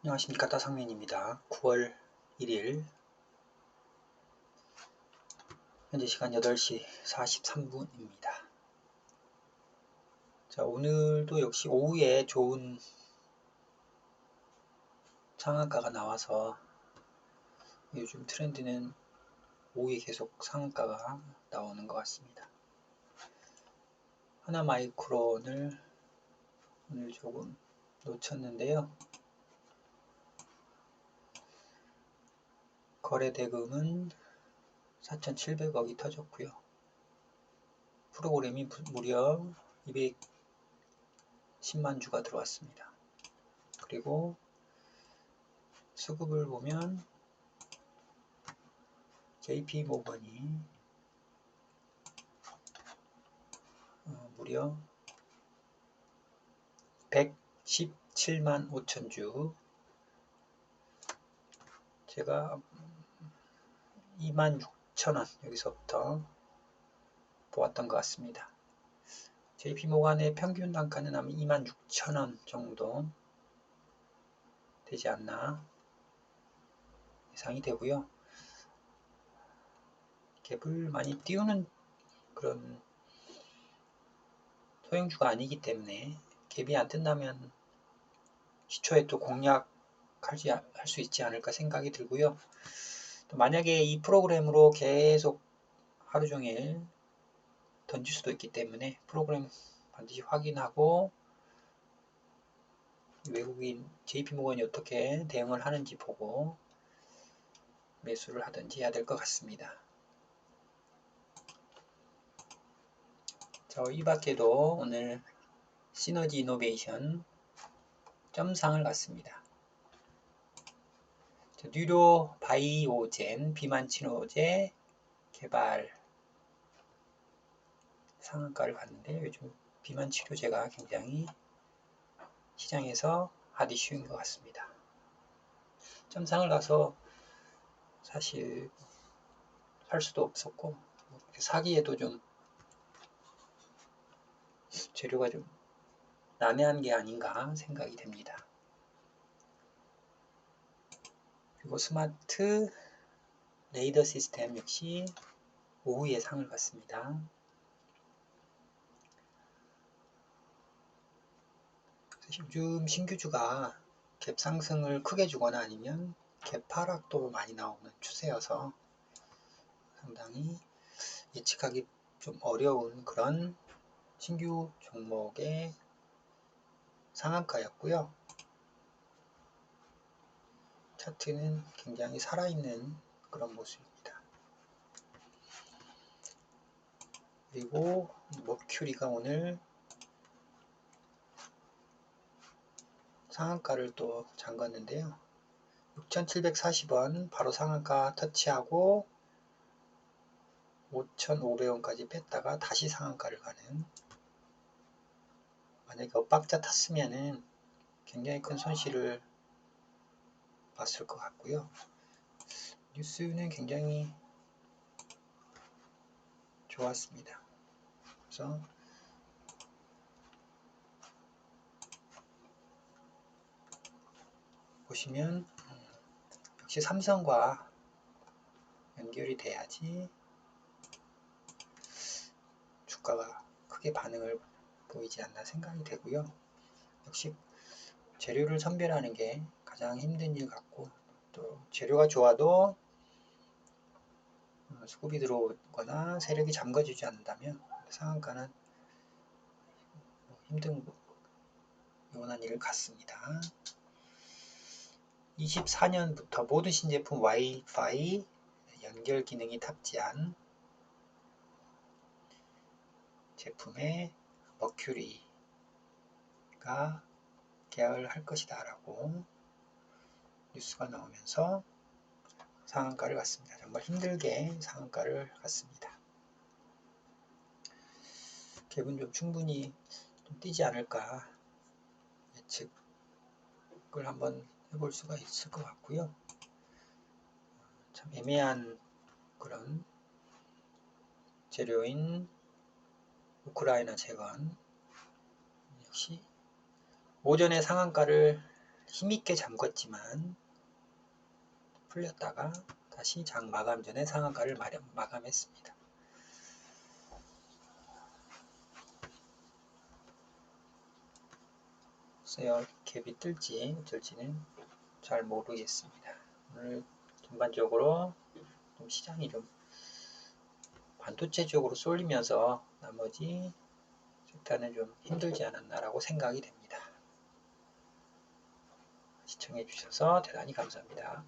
안녕하십니까 따상면입니다. 9월 1일 현재 시간 8시 43분입니다. 자 오늘도 역시 오후에 좋은 상한가가 나와서 요즘 트렌드는 오후에 계속 상한가가 나오는 것 같습니다. 하나 마이크론을 오늘 조금 놓쳤는데요. 거래 대금은 4,700억이 터졌고요. 프로그램이 무려 210만 주가 들어왔습니다. 그리고 수급을 보면 JP 모건이 어, 무려 117만 5천 주 제가 26,000원 여기서부터 보았던 것 같습니다. JP모간의 평균 단가는 아마 26,000원 정도 되지 않나 예상이 되고요. 갭을 많이 띄우는 그런 소형주가 아니기 때문에 갭이 안 뜬다면 시초에 또 공략할 수 있지 않을까 생각이 들고요. 또 만약에 이 프로그램으로 계속 하루 종일 던질 수도 있기 때문에 프로그램 반드시 확인하고 외국인 JP모건이 어떻게 대응을 하는지 보고 매수를 하든지 해야 될 것 같습니다. 저 이 밖에도 오늘 시너지 이노베이션 점상을 갔습니다. 뉴로 바이오젠 비만 치료제 개발 상한가를 봤는데 요즘 비만 치료제가 굉장히 시장에서 핫 이슈인 것 같습니다. 점상을 가서 사실 살 수도 없었고 사기에도 좀 재료가 좀 난해한 게 아닌가 생각이 됩니다. 그리고 스마트 레이더 시스템 역시 오후에 상을 받습니다. 요즘 신규주가 갭 상승을 크게 주거나 아니면 갭 하락도 많이 나오는 추세여서 상당히 예측하기 좀 어려운 그런 신규 종목의 상한가였고요. 차트는 굉장히 살아있는 그런 모습입니다. 그리고 머큐리가 오늘 상한가를 또 잠갔는데요. 6,740원 바로 상한가 터치하고 5,500원까지 뺐다가 다시 상한가를 가는 만약에 엇박자 탔으면은 굉장히 큰 손실을 봤을 것 같고요. 뉴스는 굉장히 좋았습니다. 그래서 보시면 역시 삼성과 연결이 돼야지 주가가 크게 반응을 보이지 않나 생각이 되고요. 역시 재료를 선별하는 게 가장 힘든 일 같고 또 재료가 좋아도 어, 수급이 들어오거나 세력이 잠궈주지 않는다면 상한가는 힘든 요원한 일 같습니다. 24년부터 모든 신제품 와이파이 연결 기능이 탑재한 제품의 머큐리가 계약을 할 것이다 라고 뉴스가 나오면서 상한가를 갔습니다. 정말 힘들게 상한가를 갔습니다. 갭은 좀 충분히 좀 뛰지 않을까 예측을 한번 해볼 수가 있을 것 같고요. 참 애매한 그런 재료인 우크라이나 재건 역시 오전에 상한가를 힘있게 잠궜지만 풀렸다가 다시 장 마감 전에 상한가를 마련, 마감했습니다. 글쎄요, 갭이 뜰지 어쩔지는 잘 모르겠습니다. 오늘 전반적으로 좀 시장이 좀 반도체 쪽으로 쏠리면서 나머지 섹터는 좀 힘들지 않았나라고 생각이 됩니다. 시청해 주셔서 대단히 감사합니다.